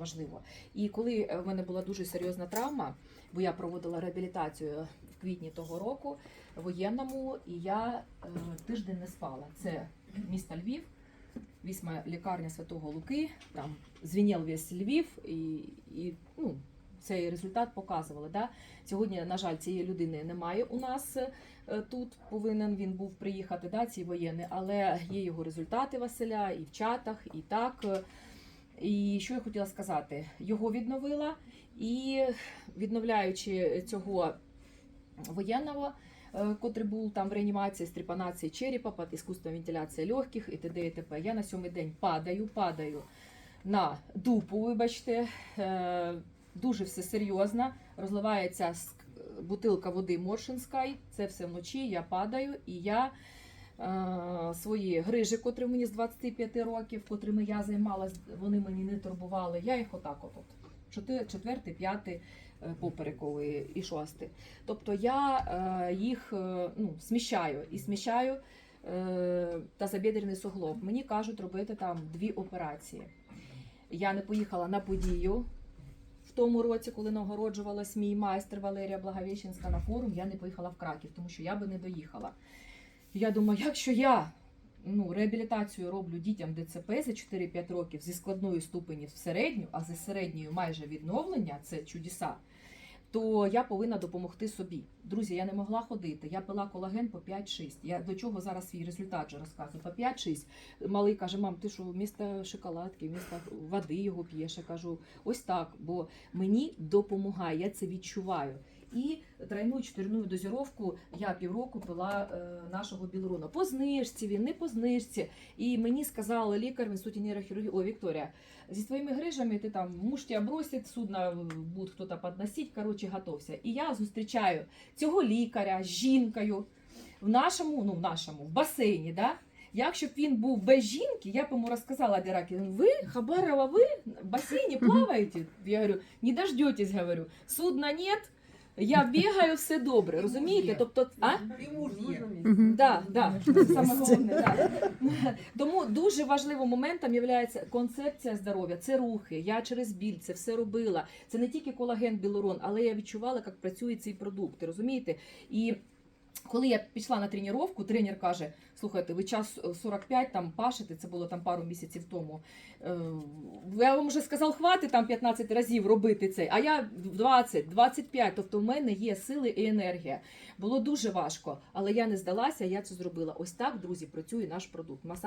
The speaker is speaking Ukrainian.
важливо. І коли е, в мене була дуже серйозна травма, бо я проводила реабілітацію в квітні того року воєнному, і я е, тиждень не спала. Це місто Львів, вісьма лікарня Святого Луки, там звінєл весь Львів, і, і ну, цей результат показували. Да? Сьогодні, на жаль, цієї людини немає у нас е, тут. Повинен він був приїхати, да, ці воєнний, але є його результати Василя і в чатах, і так. І що я хотіла сказати? Його відновила, і відновляючи цього воєнного, е, котрий був там в реанімації з трепанації черепа, під іскусством вентиляції легких і т.д. і т.п. Я на сьомий день падаю, падаю на дупу, вибачте. Е, Дуже все серйозно. Розливається бутилка води Моршинської. Це все вночі. Я падаю і я свої грижі, котрі мені з 25 років, котрими я займалась, вони мені не турбували. Я їх отак от. Четвертий, п'ятий е, поперековий і шостий. Тобто я е, їх е, ну, сміщаю і сміщаю е, тазобідрений суглоб. Мені кажуть робити там дві операції. Я не поїхала на подію в тому році, коли нагороджувалась мій майстер Валерія Благовіщенська на форум, я не поїхала в Краків, тому що я би не доїхала. Я думаю, якщо я ну, реабілітацію роблю дітям ДЦП за 4-5 років зі складною ступені в середню, а за середньою майже відновлення це чудеса, то я повинна допомогти собі. Друзі, я не могла ходити. Я пила колаген по 5-6. Я до чого зараз свій результат же розказую. По 5-6. Малий каже: мам, ти що, вмісто шоколадки, вмісто води його п'єш? Я кажу, ось так, бо мені допомагає, я це відчуваю. І тройну чотирну дозіровку я півроку пила е, нашого білоруна. По знижці він, не по знижці. І мені сказала лікар в інституті нейрохірургії, о, Вікторія, зі твоїми грижами ти там муж тебе бросить, судно буде хтось підносити, коротше, готовся. І я зустрічаю цього лікаря з жінкою в нашому, ну в нашому, в басейні, да? Якщо б він був без жінки, я б йому розказала Диракі, ви, Хабарова, ви в басейні плаваєте? Я говорю, не дождетесь, говорю, судна нет, я бігаю, все добре, розумієте? Тобто, а? І муж є. Да, да, це саме головне. Да. Тому дуже важливим моментом є концепція здоров'я. Це рухи. Я через біль це все робила. Це не тільки колаген, білорон, але я відчувала, як працює цей продукт. Розумієте? І коли я пішла на тренування, тренер каже: слухайте, ви час 45 там пашете, це було там пару місяців тому. Е, Я вам вже сказав, хватить там 15 разів робити цей, а я 20, 25. Тобто в мене є сили і енергія. Було дуже важко, але я не здалася, я це зробила. Ось так, друзі, працює наш продукт.